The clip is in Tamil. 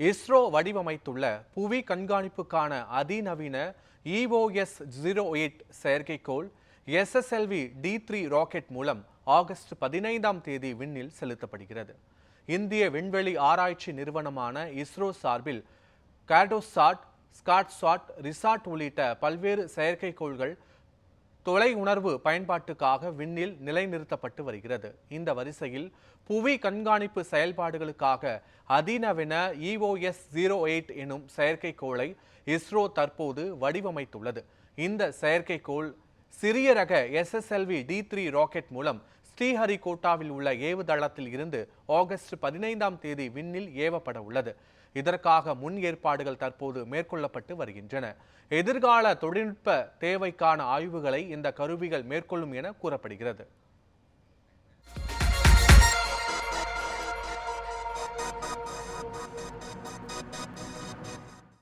இஸ்ரோ வடிவமைத்துள்ள புவி கண்காணிப்புக்கான அதிநவீன இஓஎஸ் ஜீரோ எயிட் செயற்கைக்கோள் எஸ்எஸ்எல்வி டி த்ரீ ராக்கெட் மூலம் ஆகஸ்ட் பதினைந்தாம் தேதி விண்ணில் செலுத்தப்படுகிறது. இந்திய விண்வெளி ஆராய்ச்சி நிறுவனமான இஸ்ரோ சார்பில் கேடோசாட் ஸ்காட்சாட் ரிசாட் உள்ளிட்ட பல்வேறு செயற்கைக்கோள்கள் தொலை உணர்வு பயன்பாட்டுக்காக விண்ணில் நிலைநிறுத்தப்பட்டு வருகிறது. இந்த வரிசையில் புவி கண்காணிப்பு செயல்பாடுகளுக்காக அதிநவீன இஓஎஸ் ஜீரோ எயிட் எனும் செயற்கைக்கோளை இஸ்ரோ தற்போது வடிவமைத்துள்ளது. இந்த செயற்கைக்கோள் சிறிய ரக எஸ்எஸ்எல்வி டி த்ரீ ராக்கெட் மூலம் ஸ்ரீஹரிகோட்டாவில் உள்ள ஏவுதளத்தில் இருந்து ஆகஸ்ட் பதினைந்தாம் தேதி விண்ணில் ஏவப்பட உள்ளது. இதற்காக முன் ஏற்பாடுகள் தற்போது மேற்கொள்ளப்பட்டு வருகின்றன. எதிர்கால தொழில்நுட்ப தேவைக்கான ஆய்வுகளை இந்த கருவிகள் மேற்கொள்ளும் என கூறப்படுகிறது.